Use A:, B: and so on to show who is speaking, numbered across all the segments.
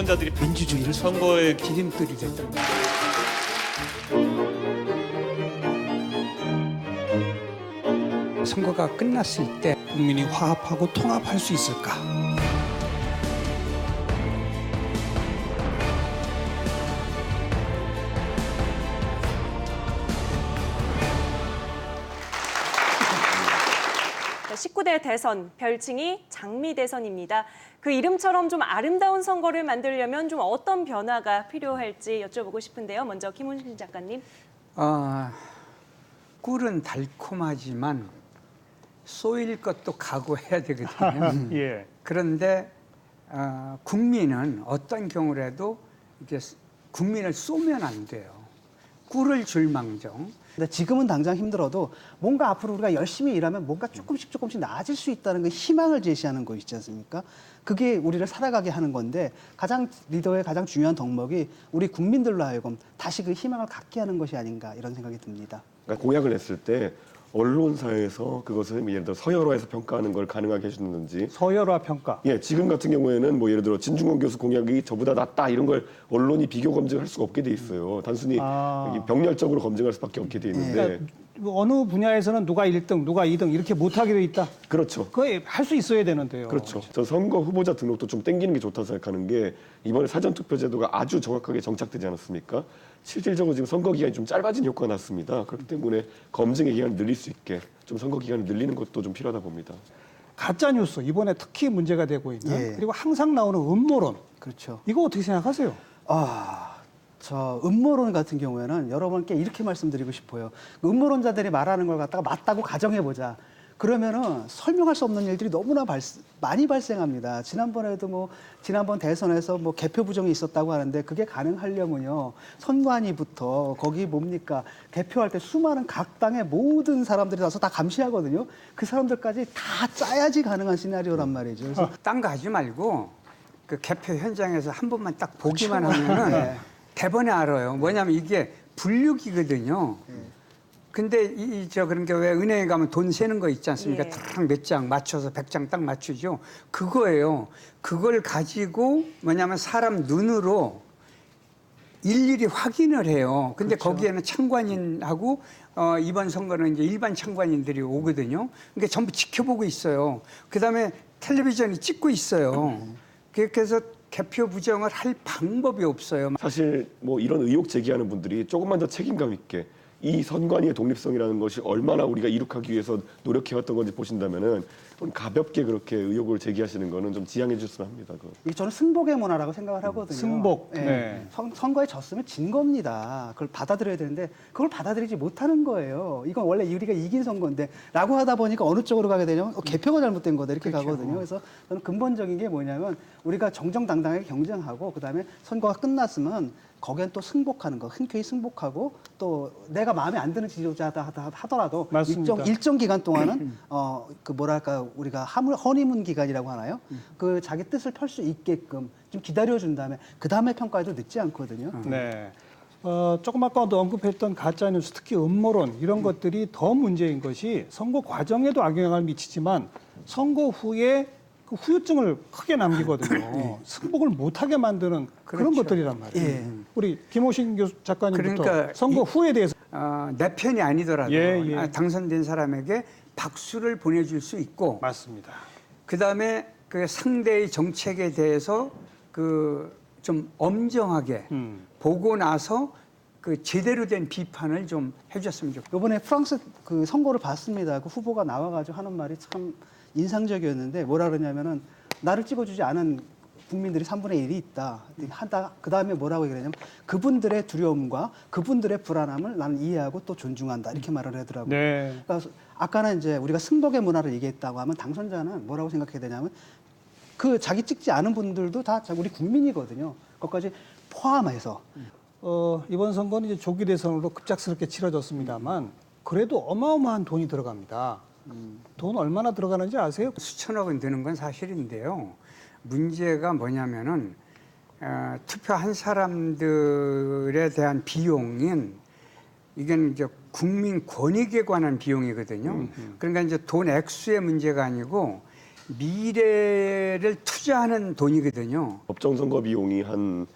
A: 유권자들이
B: 민주주의를
A: 선거에
B: 기름들이 됐던 선거가 끝났을 때 국민이 화합하고 통합할 수 있을까?
C: 자, 19대 대선 별칭이 장미 대선입니다. 그 이름처럼 좀 아름다운 선거를 만들려면 좀 어떤 변화가 필요할지 여쭤보고 싶은데요. 먼저 김훈신 작가님.
B: 어, 꿀은 달콤하지만 쏘일 것도 각오해야 되거든요.
D: 예.
B: 그런데 어, 국민은 어떤 경우라도 이게 국민을 쏘면 안 돼요. 꿀을 줄망정.
E: 근데 지금은 당장 힘들어도 뭔가 앞으로 우리가 열심히 일하면 뭔가 조금씩 조금씩 나아질 수 있다는 그 희망을 제시하는 거 있지 않습니까? 그게 우리를 살아가게 하는 건데 가장 리더의 가장 중요한 덕목이 우리 국민들로 하여금 다시 그 희망을 갖게 하는 것이 아닌가 이런 생각이 듭니다.
F: 그러니까 공약을 냈을 때 언론사에서 그것을 예를 들어 서열화해서 평가하는 걸 가능하게 해주는지
D: 서열화 평가.
F: 예 지금 같은 경우에는 뭐 예를 들어 진중권 교수 공약이 저보다 낫다 이런 걸 언론이 비교 검증할 수가 없게 돼 있어요 단순히
D: 아.
F: 병렬적으로 검증할 수밖에 없게 돼 있는데
D: 그러니까 어느 분야에서는 누가 1등, 누가 2등 이렇게 못하게 돼 있다.
F: 그렇죠
D: 그거 할 수 있어야 되는데요.
F: 그렇죠. 저 선거 후보자 등록도 좀 땡기는 게 좋다 고 생각하는 게 이번에 사전투표 제도가 아주 정확하게 정착되지 않았습니까? 실질적으로 지금 선거 기간이 좀 짧아진 효과가 났습니다. 그렇기 때문에 검증의 기간을 늘릴 수 있게 좀 선거 기간을 늘리는 것도 좀 필요하다 봅니다.
D: 가짜 뉴스 이번에 특히 문제가 되고 있는
E: 예.
D: 그리고 항상 나오는 음모론
E: 그렇죠.
D: 이거 어떻게 생각하세요?
E: 아, 저 음모론 같은 경우에는 여러분께 이렇게 말씀드리고 싶어요. 그 음모론자들이 말하는 걸 갖다가 맞다고 가정해 보자. 그러면은 설명할 수 없는 일들이 너무나 발, 많이 발생합니다. 지난번에도 뭐 지난번 대선에서 뭐 개표 부정이 있었다고 하는데 그게 가능하려면요 선관위부터 거기 뭡니까 개표할 때 수많은 각 당의 모든 사람들이 나서 다 감시하거든요. 그 사람들까지 다 짜야지 가능한 시나리오란 말이죠. 그래서
B: 딴 거 하지 말고 그 개표 현장에서 한 번만 딱 보기만 하면은
E: 네.
B: 대번에 알아요. 뭐냐면 이게 분류기거든요. 근데 이 저 그런 게 왜 은행에 가면 돈 세는 거 있지 않습니까?
C: 예.
B: 딱몇 장 맞춰서 백 장 딱 맞추죠. 그거예요. 그걸 가지고 뭐냐면 사람 눈으로 일일이 확인을 해요. 근데 거기에는 창관인하고 어, 이번 선거는 이제 일반 창관인들이 오거든요. 그러니까 전부 지켜보고 있어요. 그 다음에 텔레비전이 찍고 있어요. 그렇게 해서 개표 부정을 할 방법이 없어요.
F: 사실 뭐 이런 의혹 제기하는 분들이 조금만 더 책임감 있게 이 선관위의 독립성이라는 것이 얼마나 우리가 이룩하기 위해서 노력해왔던 건지 보신다면은 좀 가볍게 그렇게 의혹을 제기하시는 거는 좀 지양해 주셨으면 합니다. 그거.
E: 이 저는 승복의 문화라고 생각을 하거든요.
D: 승복,
E: 예.
D: 네.
E: 선, 선거에 졌으면 진 겁니다. 그걸 받아들여야 되는데 그걸 받아들이지 못하는 거예요. 이건 원래 우리가 이긴 선거인데라고 하다 보니까 어느 쪽으로 가게 되냐면 어, 개표가 잘못된 거다 이렇게 가거든요. 그래서 저는 근본적인 게 뭐냐면 우리가 정정당당하게 경쟁하고 그다음에 선거가 끝났으면 거기엔 또 승복하는 거, 흔쾌히 승복하고 또 내가 마음에 안 드는 지지자다 하다- 하더라도
D: 맞습니다.
E: 일정 일정 기간 동안은 어 그 뭐랄까 우리가 하물 허니문 기간이라고 하나요? 그 자기 뜻을 펼 수 있게끔 좀 기다려 준 다음에 그 다음에 평가해도 늦지 않거든요.
D: 네. 어, 조금 아까도 언급했던 가짜 뉴스, 특히 음모론 이런 것들이 더 문제인 것이 선거 과정에도 악영향을 미치지만 선거 후에 그 후유증을 크게 남기거든요. 승복을 못하게 만드는 그런
B: 그렇죠.
D: 것들이란 말이에요.
E: 예.
D: 우리 김호신 교수 작가님부터
B: 그러니까
D: 선거
B: 이-
D: 후에 대해서
B: 어, 내 편이 아니더라도
D: 예, 예.
B: 아, 당선된 사람에게 박수를 보내줄 수 있고
D: 맞습니다.
B: 그 다음에 그 상대의 정책에 대해서 그 좀 엄정하게
D: 음.
B: 보고 나서 그 제대로 된 비판을 좀 해줬으면 좋겠어요.
E: 요번에 프랑스 그 선거를 봤습니다. 그 후보가 나와가지고 하는 말이 참 인상적이었는데 뭐라 그러냐면은 나를 찍어주지 않은 국민들이 3분의 1이 있다. 한다. 그 다음에 뭐라고 얘기하냐면 그분들의 두려움과 그분들의 불안함을 나는 이해하고 또 존중한다. 이렇게 말을 하더라고요.
D: 네.
E: 그러니까 아까는 이제 우리가 승복의 문화를 얘기했다고 하면 당선자는 뭐라고 생각해야 되냐면 그 자기 찍지 않은 분들도 다 우리 국민이거든요. 그것까지 포함해서
D: 어, 이번 선거는 이제 조기 대선으로 급작스럽게 치러졌습니다만 그래도 어마어마한 돈이 들어갑니다. 돈 얼마나 들어가는지 아세요?
B: 수천억 원 드는 건 사실인데요. 문제가 뭐냐면은 어, 투표한 사람들에 대한 비용인 이건 이제 국민 권익에 관한 비용이거든요. 그러니까 이제 돈 액수의 문제가 아니고 미래를 투자하는 돈이거든요.
F: 법정 선거 비용이 한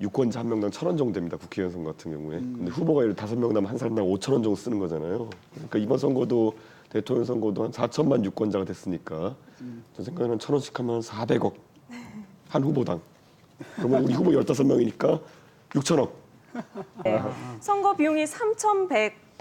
F: 유권자 한 명당 천 원 정도 됩니다. 국회의원 선거 같은 경우에. 근데 후보가 예를 다섯 명 나면 한 사람당 오천 원 정도 쓰는 거잖아요. 그러니까 이번 선거도 대통령 선거도 한 4천만 유권자가 됐으니까 저 생각에는 천 원씩 하면 400억 한 후보당. 그러면 우리 후보 15명이니까 6천억.
C: 네. 선거 비용이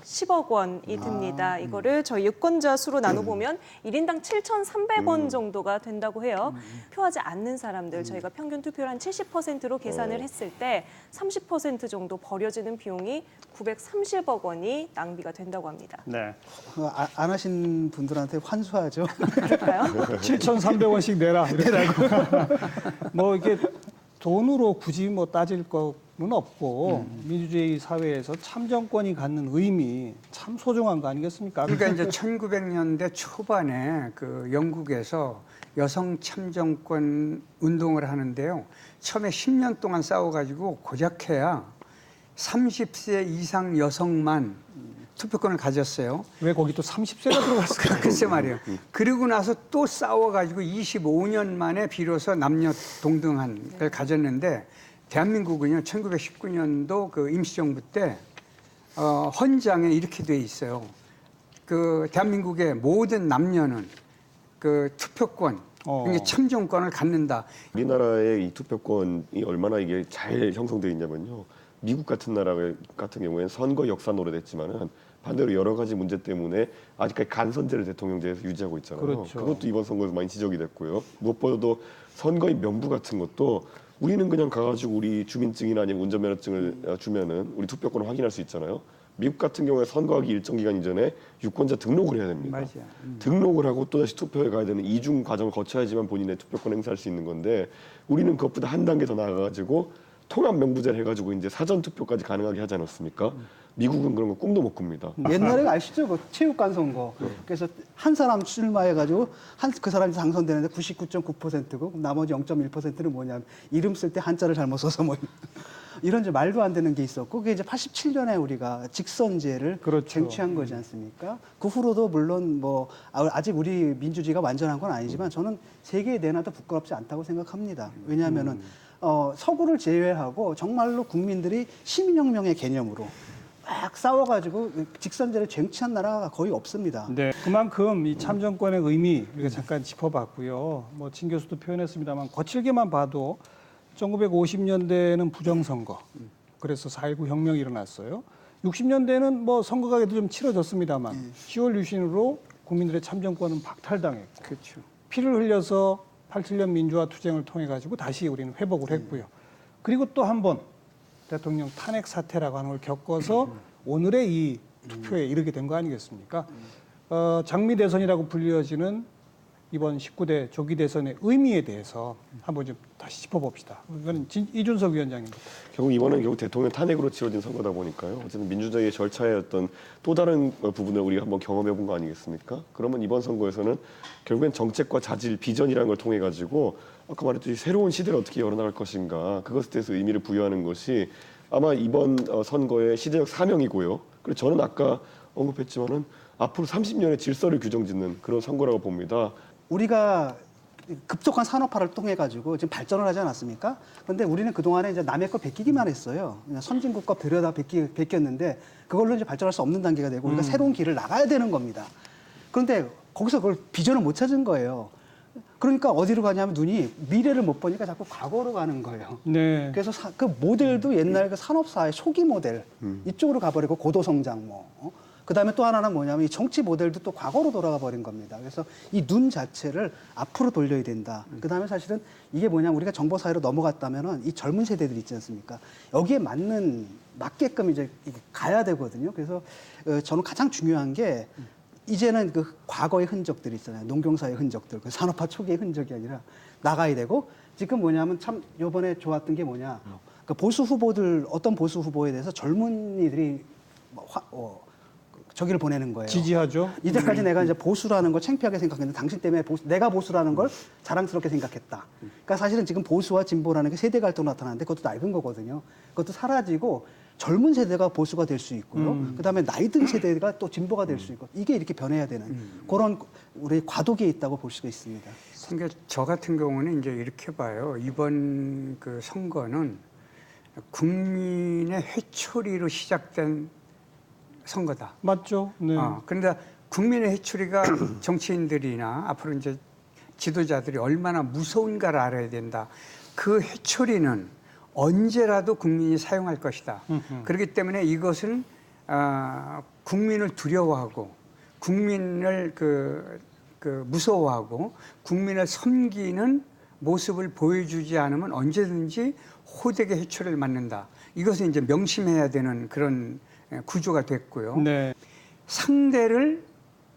C: 3,110억 원이 듭니다. 이거를 저희 유권자 수로 나눠보면 일인당 7,300원 정도가 된다고 해요. 표하지 않는 사람들 저희가 평균 투표를 한 70%로 계산을 했을 때 30% 정도 버려지는 비용이 930억 원이 낭비가 된다고 합니다.
D: 네.
E: 그 아- 안 하신 분들한테 환수하죠.
C: 그럴까요?
D: 7,300원씩 내라. 이렇게. 뭐 이게 돈으로 굳이 뭐 따질 거는 없고 민주주의 사회에서 참정권이 갖는 의미 참 소중한 거 아니겠습니까?
B: 그러니까 이제 1900년대 초반에 그 영국에서 여성 참정권 운동을 하는데요. 처음에 10년 동안 싸워가지고 고작해야 30세 이상 여성만 투표권을 가졌어요.
D: 왜 거기 또 30세가 들어갔을까?
B: 글쎄 말이에요. 그리고 나서 또 싸워가지고 25년 만에 비로소 남녀 동등한 걸 가졌는데 대한민국은요 1919년도 그 임시정부 때 어, 헌장에 이렇게 돼 있어요. 그 대한민국의 모든 남녀는 그 투표권,
D: 어.
B: 이게 참정권을 갖는다.
F: 우리나라의 이 투표권이 얼마나 이게 잘 형성되어 있냐면요. 미국 같은 나라 같은 경우에는 선거 역사는 오래됐지만은 반대로 여러 가지 문제 때문에 아직까지 간선제를 대통령제에서 유지하고 있잖아요.
D: 그렇죠.
F: 것도 이번 선거에서 많이 지적이 됐고요. 무엇보다도 선거인 명부 같은 것도 우리는 그냥 가가지고 우리 주민증이나 아니면 운전면허증을 어, 주면은 우리 투표권을 확인할 수 있잖아요. 미국 같은 경우에 선거하기 일정 기간 이전에 유권자 등록을 해야 됩니다.
B: 맞아요.
F: 등록을 하고 또 다시 투표에 가야 되는 이중 과정을 거쳐야지만 본인의 투표권 행사할 수 있는 건데 우리는 그것보다 한 단계 더 나아가지고 통합 명부제를 해가지고 이제 사전 투표까지 가능하게 하지 않았습니까? 미국은 그런 거 꿈도 못 꿉니다.
E: 옛날에 아시죠? 그 체육관 선거. 그래서 한 사람 출마해가지고 한 그 사람이 당선되는데 99.9%고 나머지 0.1%는 뭐냐면 이름 쓸 때 한자를 잘못 써서 뭐 이런 이제 말도 안 되는 게 있었고 그게 이제 87년에 우리가 직선제를
D: 그렇죠.
E: 쟁취한 거지 않습니까? 그 후로도 물론 뭐 아- 아직 우리 민주주의가 완전한 건 아니지만 저는 세계에 내놔도 부끄럽지 않다고 생각합니다. 왜냐하면은 어, 서구를 제외하고 정말로 국민들이 시민혁명의 개념으로 막 싸워가지고 직선제를 쟁취한 나라가 거의 없습니다.
D: 네, 그만큼 이 참정권의 의미 우리가 잠깐 짚어봤고요. 뭐진 교수도 표현했습니다만 거칠게만 봐도 1950년대는 부정선거, 그래서 4.19 혁명이 일어났어요. 60년대는 뭐 선거가 그래도 좀 치러졌습니다만 10월 유신으로 국민들의 참정권은 박탈당했고
B: 그렇죠.
D: 피를 흘려서 87년 민주화 투쟁을 통해 가지고 다시 우리는 회복을 했고요. 그리고 또 한 번 대통령 탄핵 사태라고 하는 걸 겪어서 오늘의 이 투표에 이르게 된 거 아니겠습니까? 어, 장미 대선이라고 불려지는 이번 19대 조기 대선의 의미에 대해서 한번 좀 다시 짚어봅시다. 이거는 진- 이준석 위원장입니다.
F: 결국 이번은 결국 대통령 탄핵으로 치러진 선거다 보니까요. 어쨌든 민주주의의 절차의 어떤 또 다른 어, 부분을 우리가 한번 경험해 본 거 아니겠습니까? 그러면 이번 선거에서는 결국엔 정책과 자질, 비전이라는 걸 통해 가지고 아까 말했듯이 새로운 시대를 어떻게 열어나갈 것인가 그것에 대해서 의미를 부여하는 것이 아마 이번 어, 선거의 시대적 사명이고요. 그리고 저는 아까 언급했지만은 앞으로 30년의 질서를 규정짓는 그런 선거라고 봅니다.
E: 우리가 급속한 산업화를 통해 가지고 지금 발전을 하지 않았습니까? 그런데 우리는 그 동안에 이제 남의 걸 베끼기만 했어요. 그냥 선진국 거 들여다 베끼, 베꼈는데 그걸로 이제 발전할 수 없는 단계가 되고 우리가 새로운 길을 나가야 되는 겁니다. 그런데 거기서 그걸 비전을 못 찾은 거예요. 그러니까 어디로 가냐면 눈이 미래를 못 보니까 자꾸 과거로 가는 거예요.
D: 네.
E: 그래서 사- 그 모델도 옛날 그 산업사의 초기 모델 이쪽으로 가버리고 고도성장 뭐. 어? 그다음에 또 하나는 뭐냐면 이 정치 모델도 또 과거로 돌아가 버린 겁니다. 그래서 이 눈 자체를 앞으로 돌려야 된다. 그 다음에 사실은 이게 뭐냐면 우리가 정보 사회로 넘어갔다면은 이 젊은 세대들 있지 않습니까? 여기에 맞는 맞게끔 이제 가야 되거든요. 그래서 어, 저는 가장 중요한 게 이제는 그 과거의 흔적들이 있잖아요. 농경사의 흔적들, 그 산업화 초기의 흔적이 아니라 나가야 되고 지금 뭐냐면 참 요번에 좋았던 게 뭐냐. 그 보수 후보들 어떤 보수 후보에 대해서 젊은이들이 뭐 화, 어, 저기를 보내는 거예요.
D: 지지하죠.
E: 이때까지 내가 이제 보수라는 걸 창피하게 생각했는데 당신 때문에 보수, 내가 보수라는 걸 자랑스럽게 생각했다. 그러니까 사실은 지금 보수와 진보라는 게 세대 갈등 나타나는데 그것도 낡은 거거든요. 그것도 사라지고 젊은 세대가 보수가 될 수 있고요. 그다음에 나이 든 세대가 또 진보가 될 수 있고 이게 이렇게 변해야 되는 그런 우리 과도기에 있다고 볼 수가 있습니다.
B: 그러니까 저 같은 경우는 이제 이렇게 봐요. 이번 그 선거는 국민의 회초리로 시작된 선거다.
D: 맞죠? 네.
B: 어, 그런데 국민의 해초리가 정치인들이나 앞으로 이제 지도자들이 얼마나 무서운가를 알아야 된다. 그 해초리는 언제라도 국민이 사용할 것이다. 그렇기 때문에 이것은 아, 국민을 두려워하고 국민을 그, 그 무서워하고 국민을 섬기는 모습을 보여주지 않으면 언제든지 호되게 해초리를 맞는다. 이것은 이제 명심해야 되는 그런 예, 구조가 됐고요.
D: 네.
B: 상대를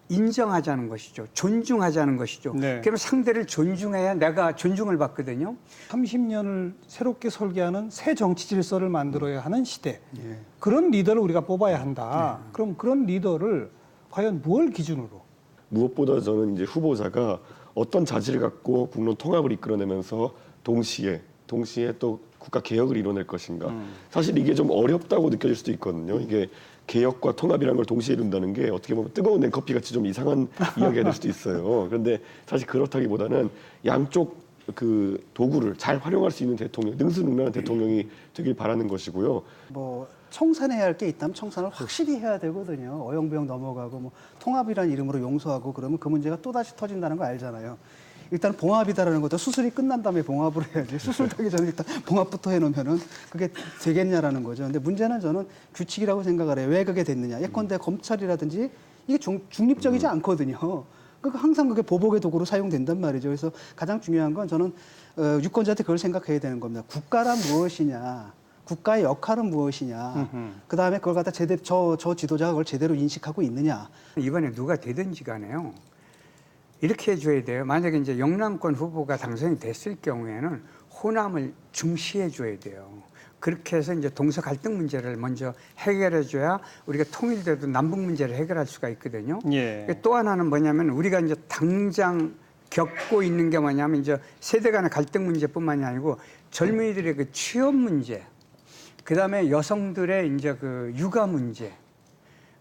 B: 인정하자는 것이죠. 존중하자는 것이죠.
D: 네.
B: 그러면 상대를 존중해야 내가 존중을 받거든요.
D: 30년을 새롭게 설계하는 새 정치 질서를 만들어야 하는 시대.
E: 예.
D: 그런 리더를 우리가 뽑아야 한다. 그럼 그런 리더를 과연 무엇 기준으로?
F: 무엇보다 저는 이제 후보자가 어떤 자질을 갖고 국론 통합을 이끌어내면서 동시에 동시에 또 국가 개혁을 이뤄낼 것인가. 사실 이게 좀 어렵다고 느껴질 수도 있거든요. 이게 개혁과 통합이라는 걸 동시에 이룬다는 게 어떻게 보면 뜨거운 냉커피 같이 좀 이상한 이야기가 될 수도 있어요. 그런데 사실 그렇다기보다는 양쪽 그 도구를 잘 활용할 수 있는 대통령, 능수능란한 대통령이 되길 바라는 것이고요.
E: 뭐 청산해야 할 게 있다면 청산을 확실히 해야 되거든요. 어영부영 넘어가고 뭐 통합이라는 이름으로 용서하고 그러면 그 문제가 또 다시 터진다는 거 알잖아요. 일단 봉합이다라는 것도 수술이 끝난 다음에 봉합을 해야지. 수술 하기 전에 일단 봉합부터 해놓으면은 그게 되겠냐라는 거죠. 근데 문제는 저는 규칙이라고 생각을 해요. 왜 그게 됐느냐. 예컨대 검찰이라든지 이게 중, 중립적이지 않거든요. 그러니까 항상 그게 보복의 도구로 사용된단 말이죠. 그래서 가장 중요한 건 저는 어, 유권자한테 그걸 생각해야 되는 겁니다. 국가란 무엇이냐. 국가의 역할은 무엇이냐. 그 다음에 그걸 갖다 제대로, 저, 저 지도자가 그걸 제대로 인식하고 있느냐.
B: 이번에 누가 되든지 간에요. 이렇게 해줘야 돼요. 만약에 이제 영남권 후보가 당선이 됐을 경우에는 호남을 중시해 줘야 돼요. 그렇게 해서 이제 동서 갈등 문제를 먼저 해결해 줘야 우리가 통일돼도 남북 문제를 해결할 수가 있거든요.
D: 예.
B: 또 하나는 뭐냐면 우리가 이제 당장 겪고 있는 게 뭐냐면 이제 세대 간의 갈등 문제뿐만이 아니고 젊은이들의 그 취업 문제, 그 다음에 여성들의 이제 그 육아 문제,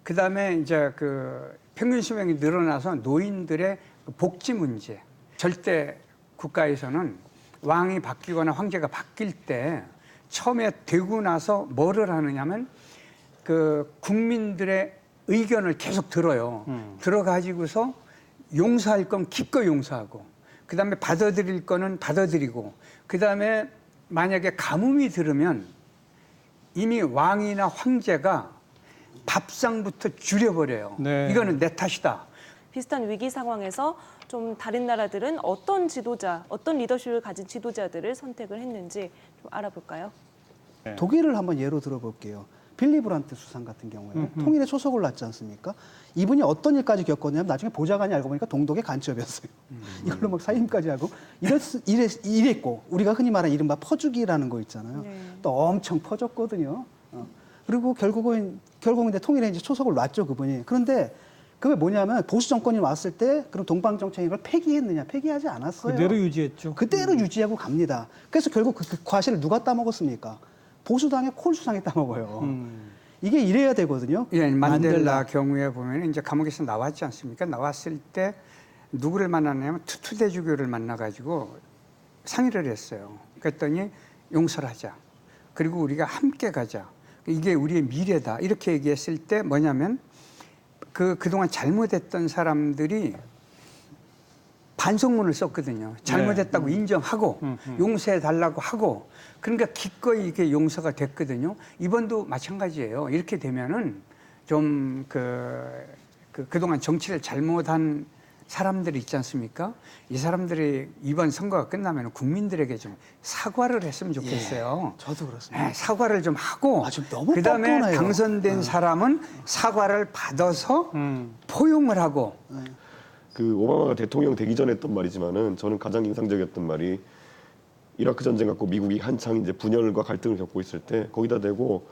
B: 그 다음에 이제 그 평균 수명이 늘어나서 노인들의 그 복지 문제. 절대 국가에서는 왕이 바뀌거나 황제가 바뀔 때 처음에 되고 나서 뭐를 하느냐면 그 국민들의 의견을 계속 들어요. 들어가지고서 용서할 건 기꺼이 용서하고, 그 다음에 받아들일 거는 받아들이고, 그 다음에 만약에 가뭄이 들으면 이미 왕이나 황제가 밥상부터 줄여버려요.
D: 네.
B: 이거는 내 탓이다.
C: 비슷한 위기 상황에서 좀 다른 나라들은 어떤 지도자, 어떤 리더십을 가진 지도자들을 선택을 했는지 좀 알아볼까요?
D: 네.
E: 독일을 한번 예로 들어볼게요. 빌리 브란트 수상 같은 경우에 통일의 초석을 놨지 않습니까? 이분이 어떤 일까지 겪었냐면 나중에 보좌관이 알고 보니까 동독의 간첩이었어요. 이걸로 막 사임까지 하고 이랬, 이랬, 이랬고 우리가 흔히 말하는 이른바 퍼주기라는 거 있잖아요.
C: 네.
E: 또 엄청 퍼졌거든요. 어. 그리고 결국은 결국은 이제 통일에 이제 초석을 놨죠 그분이. 그런데 그게 뭐냐면 보수 정권이 왔을 때 그럼 동방 정책이 걸 폐기했느냐? 폐기하지 않았어요.
D: 그대로 유지했죠.
E: 그대로 유지하고 갑니다. 그래서 결국 그, 그 과실을 누가 따먹었습니까? 보수당의 콜 수상이 따먹어요.
D: 음.
E: 이게 이래야 되거든요.
B: 예, 만델라, 경우에 보면 이제 감옥에서 나왔지 않습니까? 나왔을 때 누구를 만났냐면 투투대주교를 만나가지고 상의를 했어요. 그랬더니 용서를 하자. 그리고 우리가 함께 가자. 이게 우리의 미래다. 이렇게 얘기했을 때 뭐냐면 그 그동안 잘못했던 사람들이 반성문을 썼거든요. 잘못했다고 인정하고
D: 음, 음.
B: 용서해 달라고 하고 그러니까 기꺼이 이게 용서가 됐거든요. 이번도 마찬가지예요. 이렇게 되면은 좀 그 그, 그동안 정치를 잘못한 사람들이 있지 않습니까? 이 사람들이 이번 선거가 끝나면 국민들에게 좀 사과를 했으면 좋겠어요.
E: 저도 그렇습니다.
B: 네, 사과를 좀 하고
E: 아,
B: 그다음에
E: 뻔뻔해요.
B: 당선된 사람은 사과를 받아서
D: 음.
B: 포용을 하고
F: 그 오바마가 대통령 되기 전에 했던 말이지만은 저는 가장 인상적이었던 말이 이라크 전쟁 갖고 미국이 한창 이제 분열과 갈등을 겪고 있을 때 거기다 대고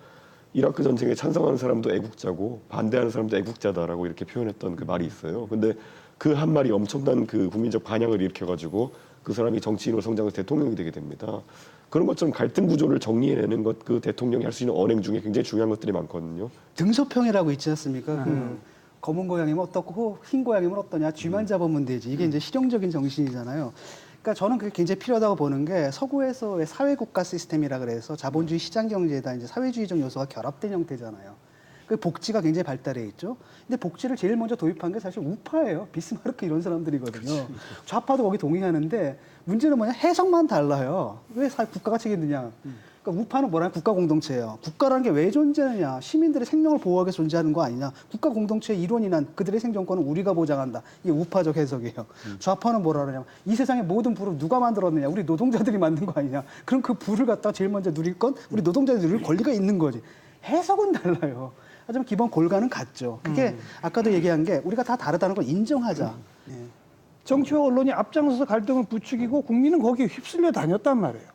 F: 이라크 전쟁에 찬성하는 사람도 애국자고 반대하는 사람도 애국자다라고 이렇게 표현했던 그 말이 있어요. 근데 그 한 말이 엄청난 그 국민적 반향을 일으켜가지고 그 사람이 정치인으로 성장해서 대통령이 되게 됩니다. 그런 것처럼 갈등 구조를 정리해내는 것 그 대통령이 할 수 있는 언행 중에 굉장히 중요한 것들이 많거든요.
E: 등소평이라고 있지 않습니까? 그 검은 고양이면 어떻고 흰 고양이면 어떠냐 쥐만 잡으면 되지 이게 이제 실용적인 정신이잖아요. 그러니까 저는 그게 굉장히 필요하다고 보는 게 서구에서의 사회국가 시스템이라 그래서 자본주의 시장 경제에다 이제 사회주의적 요소가 결합된 형태잖아요. 그 복지가 굉장히 발달해 있죠. 근데 복지를 제일 먼저 도입한 게 사실 우파예요. 비스마르크 이런 사람들이거든요. 좌파도 거기 동의하는데 문제는 뭐냐 해석만 달라요. 왜 사- 국가가 책임지냐? 그러니까 우파는 뭐라면 국가 공동체예요. 국가라는 게 왜 존재하느냐? 시민들의 생명을 위해서 존재하는 거 아니냐? 국가 공동체의 이론이 난 그들의 생존권은 우리가 보장한다. 이게 우파적 해석이에요. 좌파는 뭐라 그러냐면 이 세상의 모든 부를 누가 만들었느냐? 우리 노동자들이 만든 거 아니냐? 그럼 그 부를 갖다가 제일 먼저 누릴 건 우리 노동자들이 누릴 권리가 있는 거지. 해석은 달라요. 하지만 기본 골가는 같죠. 그게 아까도 얘기한 게 우리가 다 다르다는 걸 인정하자. 예.
D: 정치와 언론이 앞장서서 갈등을 부추기고 국민은 거기에 휩쓸려 다녔단 말이에요.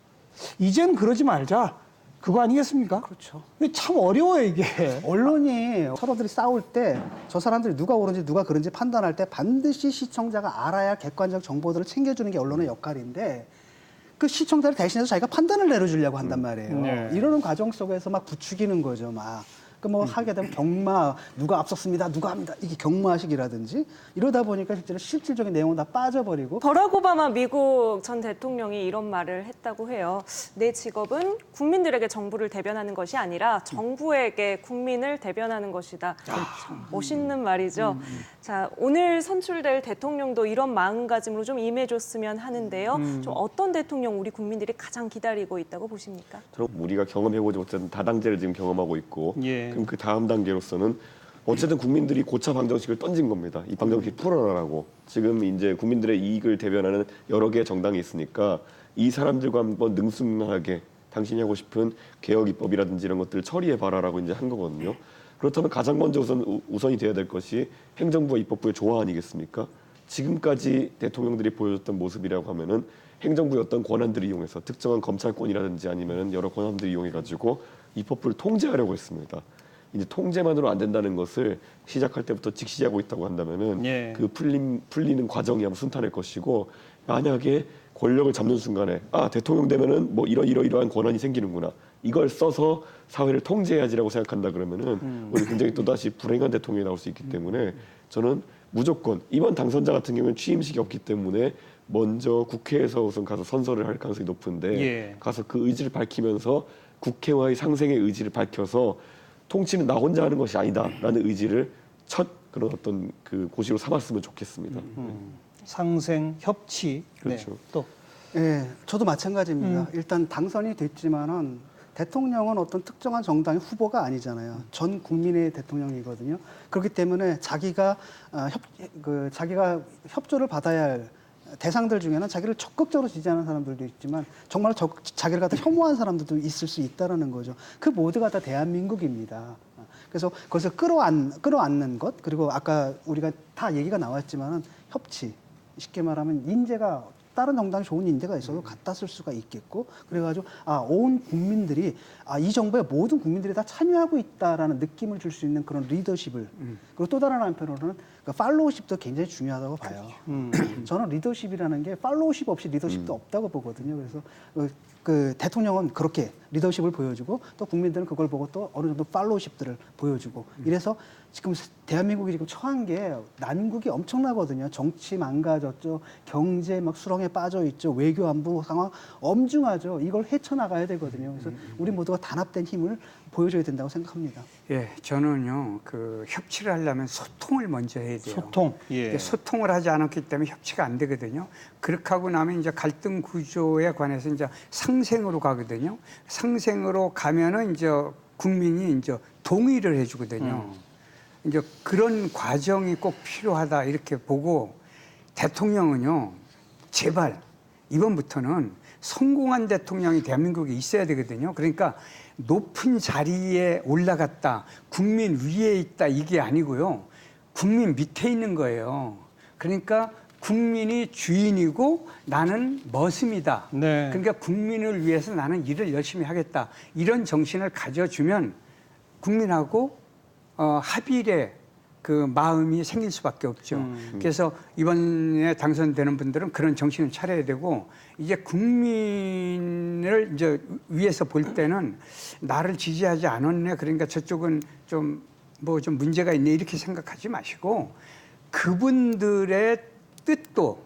D: 이젠 그러지 말자. 그거 아니겠습니까?
E: 그렇죠.
D: 근데 참 어려워요, 이게.
E: 언론이 서로들이 싸울 때 저 사람들이 누가 옳은지 누가 그른지 판단할 때 반드시 시청자가 알아야 객관적 정보들을 챙겨주는 게 언론의 역할인데 그 시청자를 대신해서 자기가 판단을 내려주려고 한단 말이에요.
D: 네.
E: 이러는 과정 속에서 막 부추기는 거죠, 막. 그뭐 하게 되면 경마 누가 앞섰습니다, 누가 합니다 이게 경마식이라든지 이러다 보니까 실제로 실질적인 내용은 다 빠져버리고
C: 버락 오바마 미국 전 대통령이 이런 말을 했다고 해요. 내 직업은 국민들에게 정부를 대변하는 것이 아니라 정부에게 국민을 대변하는 것이다. 멋있는 말이죠. 자, 오늘 선출될 대통령도 이런 마음가짐으로 좀 임해줬으면 하는데요. 좀 어떤 대통령 우리 국민들이 가장 기다리고 있다고 보십니까?
F: 우리가 경험해보지 못한 다당제를 지금 경험하고 있고
D: 예.
F: 그럼 그 다음 단계로서는 어쨌든 국민들이 고차 방정식을 던진 겁니다. 이 방정식 풀어라라고. 지금 이제 국민들의 이익을 대변하는 여러 개의 정당이 있으니까 이 사람들과 한번 능숙하게 당신이 하고 싶은 개혁 입법이라든지 이런 것들을 처리해 봐라라고 이제 한 거거든요. 그렇다면 가장 먼저 우선 우- 우선이 돼야 될 것이 행정부와 입법부의 조화 아니겠습니까? 지금까지 대통령들이 보여줬던 모습이라고 하면은 행정부의 어떤 권한들을 이용해서 특정한 검찰권이라든지 아니면은 여러 권한들을 이용해 가지고 입법부를 통제하려고 했습니다. 이제 통제만으로 안 된다는 것을 시작할 때부터 직시하고 있다고 한다면은
D: 예.
F: 그 풀림 풀리는 과정이 아마 순탄할 것이고 만약에 권력을 잡는 순간에 아 대통령 되면은 뭐 이러 이러 이러한 권한이 생기는구나 이걸 써서 사회를 통제해야지라고 생각한다 그러면은 우리 굉장히 또 다시 불행한 대통령이 나올 수 있기 때문에 저는 무조건 이번 당선자 같은 경우는 취임식이 없기 때문에 먼저 국회에서 우선 가서 선서를 할 가능성이 높은데
D: 예.
F: 가서 그 의지를 밝히면서 국회와의 상생의 의지를 밝혀서 통치는 나 혼자 하는 것이 아니다라는 의지를 첫 그런 어떤 그 고시로 삼았으면 좋겠습니다.
D: 상생, 협치.
F: 그렇죠.
D: 네. 또
E: 예, 저도 마찬가지입니다. 일단 당선이 됐지만은 대통령은 어떤 특정한 정당의 후보가 아니잖아요. 전 국민의 대통령이거든요. 그렇기 때문에 자기가 아, 협, 그 자기가 협조를 받아야 할 대상들 중에는 자기를 적극적으로 지지하는 사람들도 있지만 정말 적, 자기를 갖다 혐오한 사람들도 있을 수 있다라는 거죠. 그 모두가 다 대한민국입니다. 그래서 거기서 끌어안, 끌어안는 것 그리고 아까 우리가 다 얘기가 나왔지만은 협치 쉽게 말하면 인재가 다른 정당이 좋은 인재가 있어도 갖다 쓸 수가 있겠고 그래가지고 아 온 국민들이 아 이 정부에 모든 국민들이 다 참여하고 있다라는 느낌을 줄 수 있는 그런 리더십을 그리고 또 다른 한편으로는 그 팔로우십도 굉장히 중요하다고 봐요. 저는 리더십이라는 게 팔로우십 없이 리더십도 없다고 보거든요. 그래서 그, 그 대통령은 그렇게 리더십을 보여주고 또 국민들은 그걸 보고 또 어느 정도 팔로우십들을 보여주고 이래서 지금 대한민국이 지금 처한 게 난국이 엄청나거든요. 정치 망가졌죠. 경제 막 수렁에 빠져 있죠. 외교 안보 상황 엄중하죠. 이걸 헤쳐나가야 되거든요. 그래서 우리 모두가 단합된 힘을 보여줘야 된다고 생각합니다.
B: 예, 저는요 그 협치를 하려면 소통을 먼저 해야 돼요.
D: 소통. 예.
B: 소통을 하지 않았기 때문에 협치가 안 되거든요. 그렇게 하고 나면 이제 갈등 구조에 관해서 이제 상생으로 가거든요. 상생으로 가면은 이제 국민이 이제 동의를 해주거든요. 이제 그런 과정이 꼭 필요하다 이렇게 보고 대통령은요 제발 이번부터는 성공한 대통령이 대한민국에 있어야 되거든요. 그러니까 높은 자리에 올라갔다, 국민 위에 있다 이게 아니고요. 국민 밑에 있는 거예요. 그러니까 국민이 주인이고 나는 머슴이다.
D: 네.
B: 그러니까 국민을 위해서 나는 일을 열심히 하겠다. 이런 정신을 가져주면 국민하고 어, 합의의 그 마음이 생길 수밖에 없죠. 그래서 이번에 당선되는 분들은 그런 정신을 차려야 되고 이제 국민을 이제 위에서 볼 때는 나를 지지하지 않았네. 그러니까 저쪽은 좀 뭐좀 문제가 있네 이렇게 생각하지 마시고 그분들의 뜻도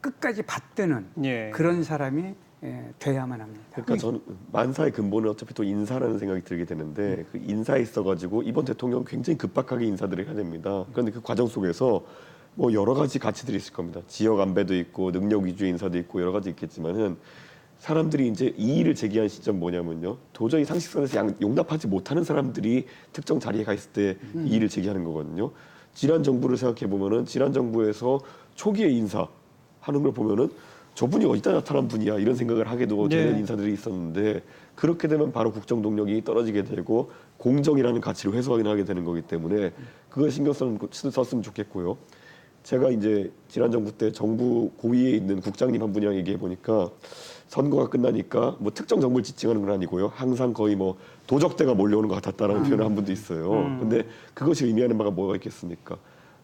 B: 끝까지 받드는
D: 예.
B: 그런 사람이 예, 돼야만 합니다.
F: 그러니까 저는 만사의 근본은 어차피 또 인사라는 생각이 들게 되는데 그 인사에 있어가지고 이번 대통령 굉장히 급박하게 인사들을 해야 됩니다. 그런데 그 과정 속에서 뭐 여러 가지 가치들이 있을 겁니다. 지역 안배도 있고 능력 위주의 인사도 있고 여러 가지 있겠지만은 사람들이 이제 이의를 제기한 시점 뭐냐면요. 도저히 상식선에서 양- 용납하지 못하는 사람들이 특정 자리에 가 있을 때 이의를 제기하는 거거든요. 지난 정부를 생각해 보면은 지난 정부에서 초기에 인사 하는 걸 보면은 저분이 어디다 나타난 분이야 이런 생각을 하게도 되는
D: 네.
F: 인사들이 있었는데 그렇게 되면 바로 국정 동력이 떨어지게 되고 공정이라는 가치를 회수하게 되는 거기 때문에 그걸 신경 썼- 썼으면 좋겠고요. 제가 이제 지난 정부 때 정부 고위에 있는 국장님 한 분이랑 얘기해 보니까 선거가 끝나니까 뭐 특정 정부를 지칭하는 건 아니고요. 항상 거의 뭐 도적대가 몰려오는 것 같았다라는 표현을 한 분도 있어요. 근데 그것이 의미하는 바가 뭐가 있겠습니까?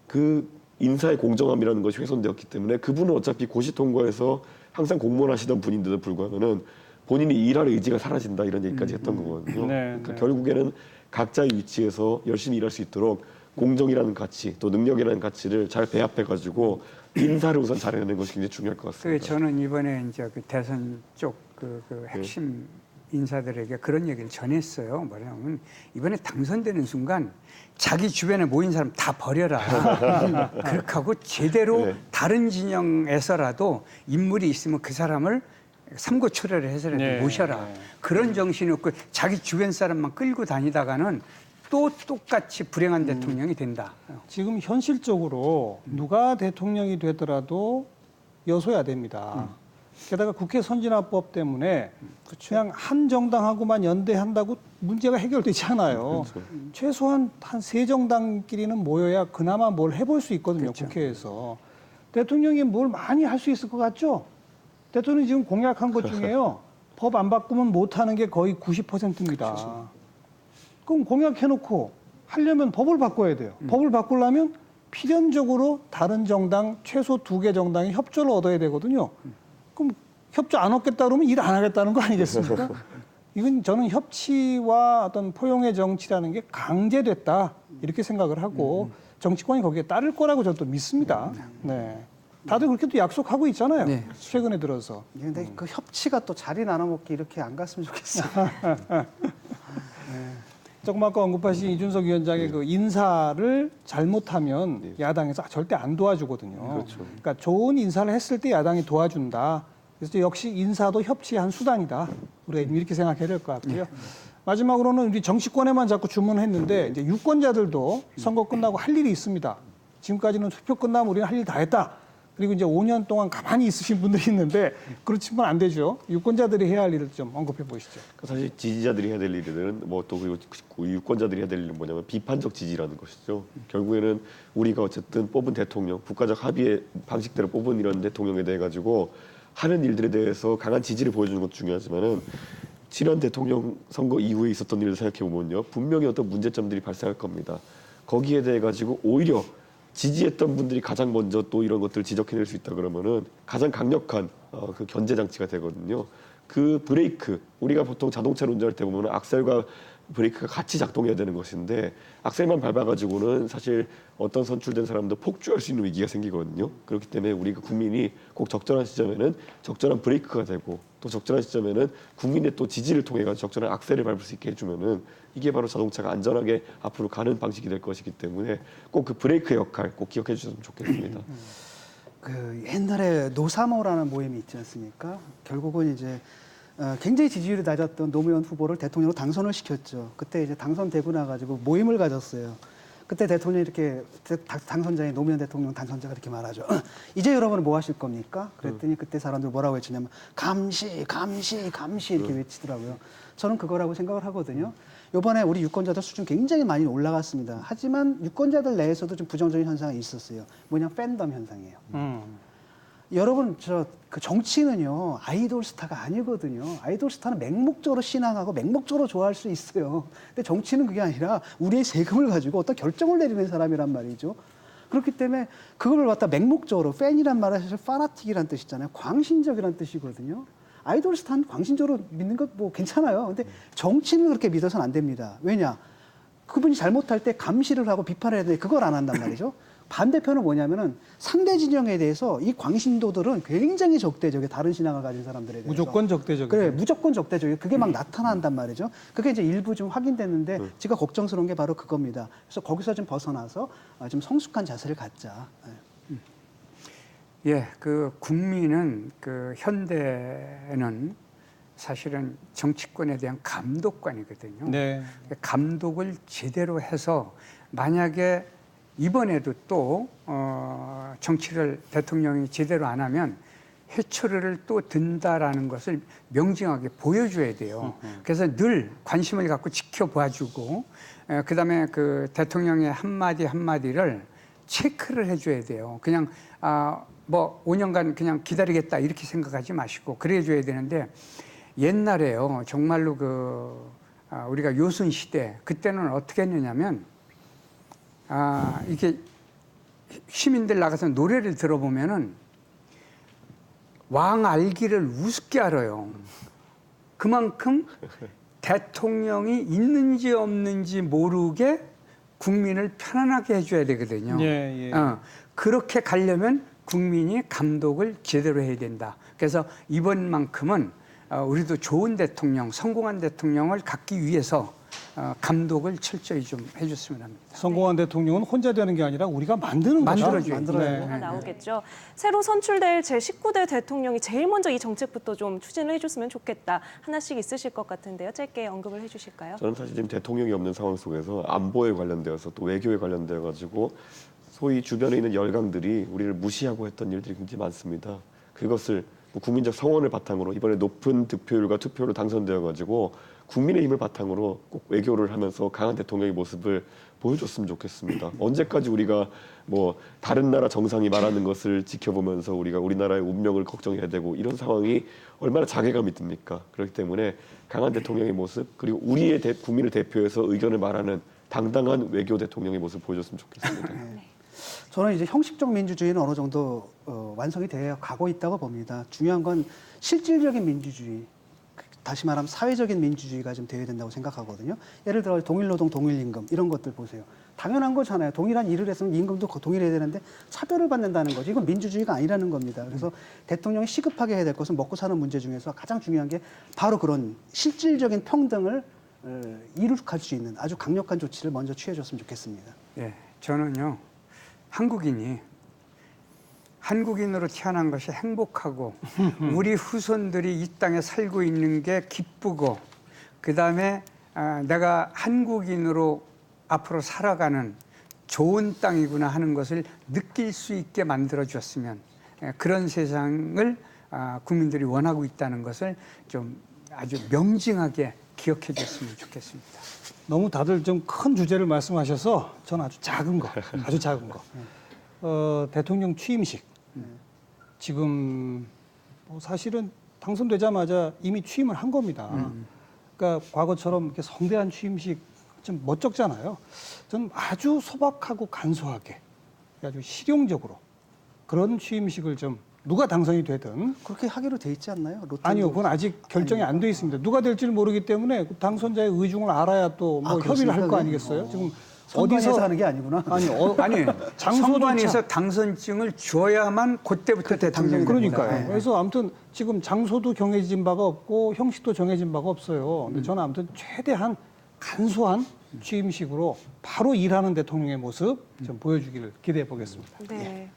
F: 그 인사의 공정함이라는 것이 훼손되었기 때문에 그분은 어차피 고시 통과해서 항상 공무원 하시던 분인데도 불구하고는 본인이 일할 의지가 사라진다 이런 얘기까지 했던 거거든요.
D: 네,
F: 그러니까
D: 네.
F: 결국에는 각자의 위치에서 열심히 일할 수 있도록 공정이라는 가치 또 능력이라는 가치를 잘 배합해 가지고 인사를 우선 잘해내는 것이 굉장히 중요할
B: 것그
F: 같습니다.
B: 저는 이번에 이제 그 대선 쪽그 그 핵심 인사들에게 그런 얘기를 전했어요. 뭐냐면 이번에 당선되는 순간 자기 주변에 모인 사람 다 버려라. 그렇게 하고 제대로
F: 네.
B: 다른 진영에서라도 인물이 있으면 그 사람을 삼고초려를 해서라도
D: 네.
B: 모셔라. 그런 정신이 없고 자기 주변 사람만 끌고 다니다가는 또 똑같이 불행한 대통령이 된다.
D: 지금 현실적으로 누가 대통령이 되더라도 여소야 됩니다. 게다가 국회 선진화법 때문에 그냥 한 정당하고만 연대한다고 문제가 해결되지 않아요. 최소한 한 세 정당끼리는 모여야 그나마 뭘 해볼 수 있거든요. 국회에서 대통령이 뭘 많이 할 수 있을 것 같죠? 대통령이 지금 공약한 것 중에요. 법 안 바꾸면 못 하는 게 거의 90%입니다. 그럼 공약해놓고 하려면 법을 바꿔야 돼요. 법을 바꾸려면 필연적으로 다른 정당 최소 두 개 정당이 협조를 얻어야 되거든요. 그럼 협조 안 얻겠다 그러면 일 안 하겠다는 거 아니겠습니까? 이건 저는 협치와 어떤 포용의 정치라는 게 강제됐다 이렇게 생각을 하고 정치권이 거기에 따를 거라고 저는 또 믿습니다. 네. 다들 그렇게 또 약속하고 있잖아요.
B: 네.
D: 최근에 들어서.
E: 근데 그 협치가 또 자리 나눠 먹기 이렇게 안 갔으면 좋겠어요.
D: 조금 아까 언급하신 이준석 위원장의 그 인사를 잘못하면
F: 네.
D: 야당에서 절대 안 도와주거든요.
F: 그렇죠.
D: 그러니까 좋은 인사를 했을 때 야당이 도와준다. 그래서 역시 인사도 협치의 한 수단이다. 우리가 이렇게 생각해야 될 것 같고요. 마지막으로는 우리 정치권에만 자꾸 주문했는데 이제 유권자들도 선거 끝나고 할 일이 있습니다. 지금까지는 투표 끝나면 우리는 할 일 다 했다. 그리고 이제 5년 동안 가만히 있으신 분들이 있는데 그렇지만 안 되죠. 유권자들이 해야 할 일을 좀 언급해 보시죠.
F: 그러니까 사실 지지자들이 해야 될 일들은 뭐 또 그리고 유권자들이 해야 될 일은 뭐냐면 비판적 지지라는 것이죠. 결국에는 우리가 어쨌든 뽑은 대통령, 국가적 합의의 방식대로 뽑은 이런 대통령에 대해 가지고 하는 일들에 대해서 강한 지지를 보여주는 것도 중요하지만은 지난 대통령 선거 이후에 있었던 일을 생각해 보면요, 분명히 어떤 문제점들이 발생할 겁니다. 거기에 대해 가지고 오히려 지지했던 분들이 가장 먼저 또 이런 것들을 지적해낼 수 있다 그러면은 가장 강력한 어, 그 견제 장치가 되거든요. 그 브레이크 우리가 보통 자동차를 운전할 때 보면 악셀과 브레이크가 같이 작동해야 되는 것인데 악셀만 밟아가지고는 사실 어떤 선출된 사람도 폭주할 수 있는 위기가 생기거든요. 그렇기 때문에 우리가 국민이 꼭 적절한 시점에는 적절한 브레이크가 되고 또 적절한 시점에는 국민의 또 지지를 통해 가지고 적절한 악셀을 밟을 수 있게 해주면은 이게 바로 자동차가 안전하게 앞으로 가는 방식이 될 것이기 때문에 꼭 그 브레이크의 역할 꼭 기억해 주셨으면 좋겠습니다.
E: 그 옛날에 노사모라는 모임이 있지 않습니까? 결국은 이제 어, 굉장히 지지율이 낮았던 노무현 후보를 대통령으로 당선을 시켰죠. 그때 이제 당선되고 나가지고 모임을 가졌어요. 그때 대통령이 이렇게 당선자인 노무현 대통령 당선자가 이렇게 말하죠. 이제 여러분은 뭐 하실 겁니까? 그랬더니 그때 사람들 뭐라고 외치냐면 감시, 감시, 감시 이렇게 외치더라고요. 저는 그거라고 생각을 하거든요. 이번에 우리 유권자들 수준 굉장히 많이 올라갔습니다. 하지만 유권자들 내에서도 좀 부정적인 현상이 있었어요. 뭐냐 팬덤 현상이에요.
D: 음.
E: 여러분 저 그 정치는요 아이돌 스타가 아니거든요. 아이돌 스타는 맹목적으로 신앙하고 맹목적으로 좋아할 수 있어요. 근데 정치는 그게 아니라 우리의 세금을 가지고 어떤 결정을 내리는 사람이란 말이죠. 그렇기 때문에 그걸 갖다 맹목적으로 팬이란 말은 사실 파나틱이란 뜻이잖아요. 광신적이란 뜻이거든요. 아이돌 스타는 광신적으로 믿는 것 뭐 괜찮아요. 근데 정치는 그렇게 믿어서는 안 됩니다. 왜냐? 그분이 잘못할 때 감시를 하고 비판을 해야 되는데 그걸 안 한단 말이죠. 반대편은 뭐냐면은 상대 진영에 대해서 이 광신도들은 굉장히 적대적이에요. 다른 신앙을 가진 사람들에 대해서.
D: 무조건 적대적.
E: 그래 무조건 적대적이에요. 그게 막 나타난단 말이죠. 그게 이제 일부 좀 확인됐는데 제가 걱정스러운 게 바로 그겁니다. 그래서 거기서 좀 벗어나서 아, 좀 성숙한 자세를 갖자. 예.
B: 예, 그 국민은 그 현대는 사실은 정치권에 대한 감독관이거든요.
D: 네.
B: 감독을 제대로 해서 만약에 이번에도 또 어, 정치를 대통령이 제대로 안 하면 해초리를 또 든다라는 것을 명징하게 보여줘야 돼요. 그래서 늘 관심을 갖고 지켜봐주고 에, 그다음에 그 대통령의 한마디 한마디를 체크를 해줘야 돼요. 그냥 아, 뭐 5년간 그냥 기다리겠다 이렇게 생각하지 마시고 그래줘야 되는데 옛날에요 정말로 그 아, 우리가 요순 시대 그때는 어떻게 했느냐면 아 이게 시민들 나가서 노래를 들어보면은 왕 알기를 우습게 알아요. 그만큼 대통령이 있는지 없는지 모르게 국민을 편안하게 해줘야 되거든요.
D: 예, 예.
B: 어, 그렇게 가려면 국민이 감독을 제대로 해야 된다. 그래서 이번만큼은 어, 우리도 좋은 대통령, 성공한 대통령을 갖기 위해서 어, 감독을 철저히 좀 해줬으면 합니다.
D: 성공한 대통령은 혼자 되는 게 아니라 우리가 만드는 거죠.
B: 만들어줘야지.
E: 만들어야
D: 네.
C: 가 나오겠죠. 새로 선출될 제 19대 대통령이 제일 먼저 이 정책부터 좀 추진을 해줬으면 좋겠다. 하나씩 있으실 것 같은데요. 짧게 언급을 해주실까요?
F: 저는 사실 지금 대통령이 없는 상황 속에서 안보에 관련되어서 또 외교에 관련되어 가지고 소위 주변에 있는 열강들이 우리를 무시하고 했던 일들이 굉장히 많습니다. 그것을 뭐 국민적 성원을 바탕으로 이번에 높은 득표율과 투표로 당선되어 가지고 국민의 힘을 바탕으로 꼭 외교를 하면서 강한 대통령의 모습을 보여줬으면 좋겠습니다. 언제까지 우리가 뭐 다른 나라 정상이 말하는 것을 지켜보면서 우리가 우리나라의 운명을 걱정해야 되고 이런 상황이 얼마나 자괴감이 듭니까? 그렇기 때문에 강한 대통령의 모습 그리고 우리의 대- 국민을 대표해서 의견을 말하는 당당한 외교 대통령의 모습을 보여줬으면 좋겠습니다.
E: 저는 이제 형식적 민주주의는 어느 정도 어, 완성이 되어 가고 있다고 봅니다. 중요한 건 실질적인 민주주의, 그, 다시 말하면 사회적인 민주주의가 좀 되어야 된다고 생각하거든요. 예를 들어 동일노동, 동일임금 이런 것들 보세요. 당연한 거잖아요. 동일한 일을 했으면 임금도 거- 동일해야 되는데 차별을 받는다는 거죠. 이건 민주주의가 아니라는 겁니다. 그래서 대통령이 시급하게 해야 될 것은 먹고 사는 문제 중에서 가장 중요한 게 바로 그런 실질적인 평등을 어, 이룩할 수 있는 아주 강력한 조치를 먼저 취해줬으면 좋겠습니다.
B: 예, 저는요 한국인이 한국인으로 태어난 것이 행복하고 우리 후손들이 이 땅에 살고 있는 게 기쁘고 그 다음에 아, 내가 한국인으로 앞으로 살아가는 좋은 땅이구나 하는 것을 느낄 수 있게 만들어 주었으면 예, 그런 세상을 아, 국민들이 원하고 있다는 것을 좀 아주 명징하게 기억해 줬으면 좋겠습니다.
D: 너무 다들 좀 큰 주제를 말씀하셔서 저는 아주 작은 거, 아주 작은 거. 어, 대통령 취임식. 지금 뭐 사실은 당선되자마자 이미 취임을 한 겁니다. 그러니까 과거처럼 이렇게 성대한 취임식 좀 멋쩍잖아요. 저는 아주 소박하고 간소하게 아주 실용적으로 그런 취임식을 좀 누가 당선이 되든
E: 그렇게 하기로 돼 있지 않나요? 로또
D: 아니요, 그건 아직 결정이 안 돼 있습니다. 누가 될지를 모르기 때문에 그 당선자의 의중을 알아야 또 뭐
E: 아,
D: 협의를 할 거
E: 그렇습니까?
D: 아니겠어요? 지금 어디서
E: 하는 게 아니구나.
D: 아니 어,
B: 아니 장관에서 당선증을 줘야만 그때부터 대통령이.
D: 그러니까요.
B: 네.
D: 그래서 아무튼 지금 장소도 정해진 바가 없고 형식도 정해진 바가 없어요.
B: 음.
D: 근데 저는 아무튼 최대한 간소한 취임식으로 바로 일하는 대통령의 모습 좀 보여주기를 기대해 보겠습니다.
C: 네.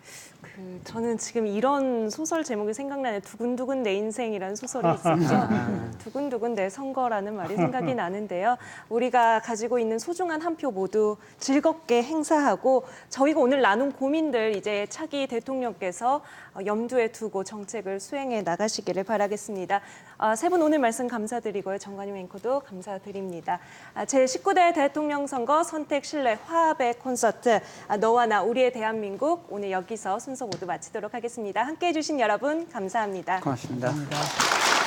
C: 그 저는 지금 이런 소설 제목이 생각나는 두근두근 내 인생이라는 소설이 있었죠. 두근두근 내 선거라는 말이 생각이 나는데요. 우리가 가지고 있는 소중한 한 표 모두 즐겁게 행사하고 저희가 오늘 나눈 고민들 이제 차기 대통령께서 어, 염두에 두고 정책을 수행해 나가시기를 바라겠습니다. 아, 세 분 오늘 말씀 감사드리고요. 정관용 앵커도 감사드립니다. 아, 제 19대 대통령 선거 선택 신뢰 화합의 콘서트 아, 너와 나 우리의 대한민국 오늘 여기서 순서 모두 마치도록 하겠습니다. 함께해 주신 여러분 감사합니다.
B: 고맙습니다.
E: 감사합니다.